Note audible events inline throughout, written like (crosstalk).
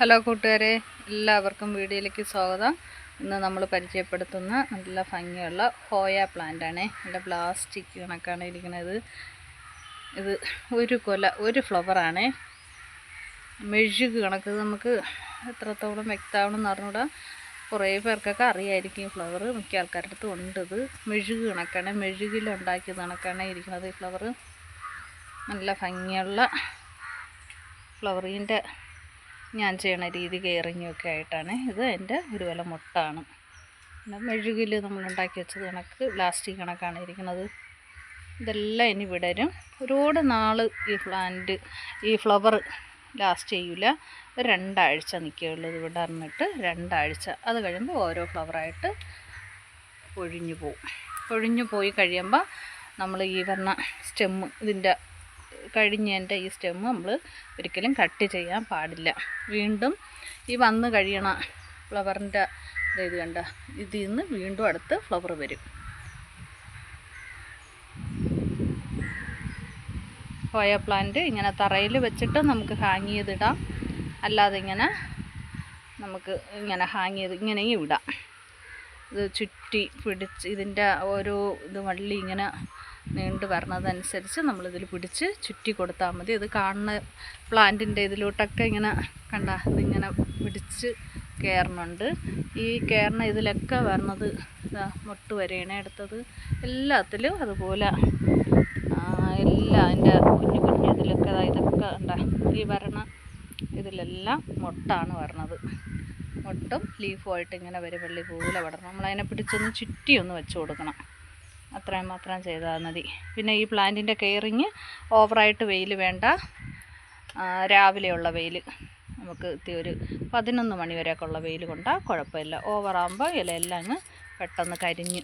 Hello കൂട്ടുകാരെ എല്ലാവർക്കും വീഡിയോയിലേക്ക് സ്വാഗതം. ഇന്ന് നമ്മൾ പരിചയപ്പെടുത്തുന്ന നല്ല ഭംഗിയുള്ള ഹോയ പ്ലാന്റ് ആണ്. നല്ല പ്ലാസ്റ്റിക് കണക്കാണ് ഇരിക്കുന്നത്. ഇത് ഒരു കൊല ഒരു ഫ്ലവറാണ് മെഴുക് കണക്ക് നമുക്ക് എത്രത്തോളം വ്യക്തമാണെന്ന് അറിഞ്ഞുകൂടാ കുറേ പേർക്കൊക്കെ അറിയായിരിക്കും ഫ്ലവർ മിക്ക ആൾക്കാരുടെ അടുത്തും ഉണ്ട് ഇത്. മെഴുക് കണക്കാണ് മെഴുകിലുണ്ടാക്കിയ കണക്കാണ് ഇരിക്കുന്നത് ഈ ഫ്ലവർ നല്ല ഭംഗിയുള്ള ഫ്ലവറിന്റെ ഞാൻ ചെയ്യണ രീതി കെയറിങ്ങൊക്കെ ആയിട്ടാണ്. ഇത് എന്റെ ഒരു വില മുട്ടാണ്. പിന്നെ മെഴുകിൽ നമ്മൾ ഉണ്ടാക്കി വെച്ചത് കണക്ക് പ്ലാസ്റ്റിക് കണക്കാണ് ഇരിക്കുന്നത് ഇതെല്ലാം ഇനി വിടരും. ഒരുപാട് നാൾ ഈ പ്ലാന്റ് ഈ ഫ്ലവർ ലാസ്റ്റ് ചെയ്യില്ല രണ്ടാഴ്ച നിൽക്കുകയുള്ളൂ ഇത് വിടർന്നിട്ട് രണ്ടാഴ്ച. അത് കഴിയുമ്പോൾ ഓരോ ഫ്ലവറായിട്ട് ഒഴിഞ്ഞു പോവും. ഒഴിഞ്ഞു പോയി കഴിയുമ്പോൾ നമ്മൾ ഈ പറഞ്ഞ സ്റ്റെമ്മ് ഇതിന്റെ കഴിഞ്ഞതിന്റെ ഈ സ്റ്റെമ്മ് നമ്മൾ ഒരിക്കലും കട്ട് ചെയ്യാൻ പാടില്ല. വീണ്ടും ഈ വന്ന് കഴിയണ ഫ്ലവറിന്റെ ഇത് കണ്ട ഇതിൽ നിന്ന് വീണ്ടും അടുത്ത് ഫ്ലവർ വരും. ഹോയ പ്ലാന്റ് ഇങ്ങനെ തറയിൽ വെച്ചിട്ട് നമുക്ക് ഹാങ് ചെയ്തിടാം. അല്ലാതെ ഇങ്ങനെ നമുക്ക് ഇങ്ങനെ ഹാങ് ചെയ്ത് ഇങ്ങനെയും ഇടാം. ഇത് ചുറ്റി പിടിച്ച് ഇതിന്റെ ഓരോ ഇത് വള്ളി ഇങ്ങനെ നീണ്ട് വരണതനുസരിച്ച് നമ്മളിതിൽ പിടിച്ച് ചുറ്റി കൊടുത്താൽ മതി. ഇത് കാണുന്ന പ്ലാന്റിന്റെ ഇതിലോട്ടൊക്കെ ഇങ്ങനെ കണ്ട ഇതിങ്ങനെ പിടിച്ച് കയറണുണ്ട് ഈ കയറണ ഇതിലൊക്കെ വരണത് മുട്ട് വരെയാണ് എടുത്തത്. എല്ലാത്തിലും അതുപോലെ എല്ലാം അതിന്റെ കുഞ്ഞു കുഞ്ഞു ഇതിലൊക്കെ ഇതൊക്കെ ഉണ്ടാ ഈ വരണ ഇതിലെല്ലാം മുട്ടാണ് വരണത്. മുട്ടും ലീഫുമായിട്ട് ഇങ്ങനെ വരും വെള്ളി പോലെ വിടണം നമ്മളതിനെ പിടിച്ചൊന്ന് ചുറ്റിയൊന്ന് വെച്ച് കൊടുക്കണം. അത്രയും മാത്രം ചെയ്താൽ മതി. പിന്നെ ഈ പ്ലാന്റിന്റെ കെയറിങ് ഓവറായിട്ട് വെയിൽ വേണ്ട. രാവിലെയുള്ള വെയിൽ നമുക്ക് ഒരു പതിനൊന്ന് മണി വരെയൊക്കെ ഉള്ള വെയിൽ കൊണ്ടാൽ കുഴപ്പമില്ല. ഓവറാകുമ്പോൾ ഇലയെല്ലാം അങ്ങ് പെട്ടെന്ന് കരിഞ്ഞ്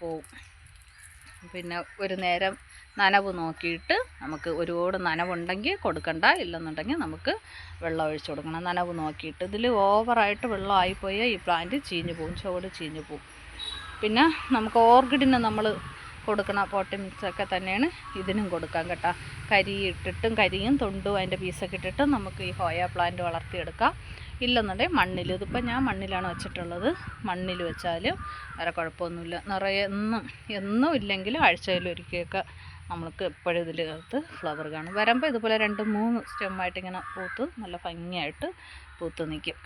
പോവും. പിന്നെ ഒരു നേരം നനവ് നോക്കിയിട്ട് നമുക്ക് ഒരുപാട് നനവുണ്ടെങ്കിൽ കൊടുക്കണ്ട ഇല്ലെന്നുണ്ടെങ്കിൽ നമുക്ക് വെള്ളം ഒഴിച്ചു കൊടുക്കണം. നനവ് നോക്കിയിട്ട് ഇതിൽ ഓവറായിട്ട് വെള്ളം ആയിപ്പോയാൽ ഈ പ്ലാന്റ് ചീഞ്ഞു പോകും ചുവട് ചീഞ്ഞു പോകും പിന്നെ നമുക്ക് ഓർക്കിഡിന് നമ്മൾ കൊടുക്കണ പോട്ടി മിക്സൊക്കെ തന്നെയാണ് ഇതിനും കൊടുക്കാൻ കേട്ടോ. കരി ഇട്ടിട്ടും കരിയും തൊണ്ടും അതിന്റെ പീസൊക്കെ ഇട്ടിട്ടും നമുക്ക് ഈ ഹോയ പ്ലാന്റ് വളർത്തിയെടുക്കാം. ഇല്ലെന്നുണ്ടെങ്കിൽ മണ്ണിൽ. ഇതിപ്പോൾ ഞാൻ മണ്ണിലാണ് വെച്ചിട്ടുള്ളത്. മണ്ണിൽ വെച്ചാൽ വേറെ കുഴപ്പമൊന്നുമില്ല. നിറയെ എന്നും എന്നും ഇല്ലെങ്കിലും ആഴ്ചയിലൊരിക്കലൊക്കെ നമ്മൾക്ക് എപ്പോഴും ഇതിനകത്ത് ഫ്ലവർ കാണും. വരുമ്പോൾ ഇതുപോലെ രണ്ട് മൂന്ന് സ്റ്റെമ്മായിട്ട് ഇങ്ങനെ പൂത്ത് നല്ല ഭംഗിയായിട്ട് പൂത്ത് നിൽക്കും.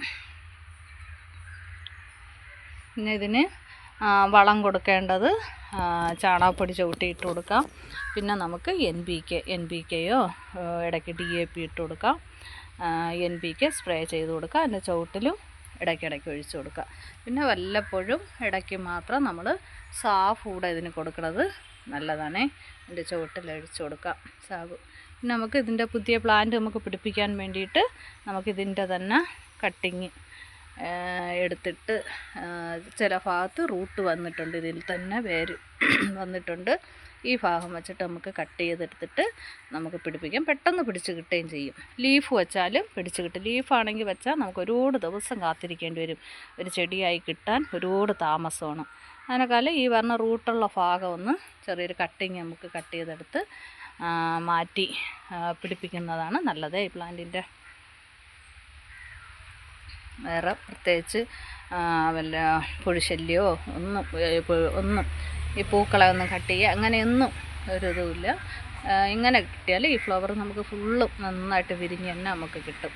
പിന്നെ ഇതിന് വളം കൊടുക്കേണ്ടത് ചാണകപ്പൊടി ചവിട്ടി ഇട്ട് കൊടുക്കാം. പിന്നെ നമുക്ക് N B K N B കെയോ ഇടയ്ക്ക് ഡി എ പി ഇട്ട് കൊടുക്കാം. എൻ ബി കെ സ്പ്രേ ചെയ്ത് കൊടുക്കുക അതിന്റെ ചുവട്ടിലും ഇടയ്ക്കിടയ്ക്ക് ഒഴിച്ചു കൊടുക്കുക പിന്നെ വല്ലപ്പോഴും ഇടയ്ക്ക് മാത്രം നമ്മൾ സാഫ് കൂടെ ഇതിന് കൊടുക്കുന്നത് നല്ലതാണേ. അതിന്റെ ചുവട്ടിൽ ഒഴിച്ചു കൊടുക്കാം സാബ് പിന്നെ നമുക്ക് ഇതിന്റെ പുതിയ പ്ലാന്റ് നമുക്ക് പിടിപ്പിക്കാൻ വേണ്ടിയിട്ട് നമുക്കിതിന്റെ തന്നെ കട്ടിങ് എടുത്തിട്ട് ചില ഭാഗത്ത് റൂട്ട് വന്നിട്ടുണ്ട്. ഇതിൽ തന്നെ വേര് (clears throat) വന്നിട്ടുണ്ട്. ഈ ഭാഗം വെച്ചിട്ട് നമുക്ക് കട്ട് ചെയ്തെടുത്തിട്ട് നമുക്ക് പിടിപ്പിക്കാം. പെട്ടെന്ന് പിടിച്ച് കിട്ടുകയും ചെയ്യും. ലീഫ് വെച്ചാലും പിടിച്ച് കിട്ടും. ലീഫാണെങ്കിൽ വെച്ചാൽ നമുക്ക് ഒരുപാട് ദിവസം കാത്തിരിക്കേണ്ടി വരും. ഒരു ചെടിയായി കിട്ടാൻ ഒരുപാട് താമസമാണ്. അതിനേക്കാളും ഈ പറഞ്ഞ റൂട്ടുള്ള ഭാഗം ഒന്ന് ചെറിയൊരു കട്ടിങ് നമുക്ക് കട്ട് ചെയ്തെടുത്ത് മാറ്റി പിടിപ്പിക്കുന്നതാണ് നല്ലത് ഈ പ്ലാന്റിന്റെ വേറെ പ്രത്യേകിച്ച് വല്ല പുഴുശല്യമോ ഒന്നും ഒന്നും ഈ പൂക്കളെ ഒന്നും കട്ട് ചെയ്യുക അങ്ങനെയൊന്നും ഒരിതുമില്ല ഇങ്ങനെ കിട്ടിയാൽ ഈ ഫ്ലവർ നമുക്ക് ഫുള്ളും നന്നായിട്ട് വിരിഞ്ഞ് തന്നെ നമുക്ക് കിട്ടും.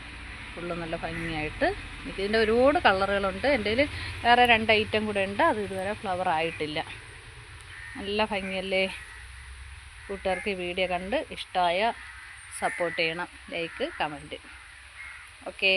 ഫുള്ള് നല്ല ഭംഗിയായിട്ട്. ഇതിന്റെ ഒരുപാട് കളറുകളുണ്ട്. എന്റെ കയ്യിൽ വേറെ രണ്ട് ഐറ്റം കൂടെ ഉണ്ട്. അത് ഇതുവരെ ഫ്ലവർ ആയിട്ടില്ല. നല്ല ഭംഗിയല്ലേ? കൂട്ടുകാർക്ക് ഈ വീഡിയോ കണ്ട് ഇഷ്ടമായ സപ്പോർട്ട് ചെയ്യണം. Like comment. ഓക്കേ.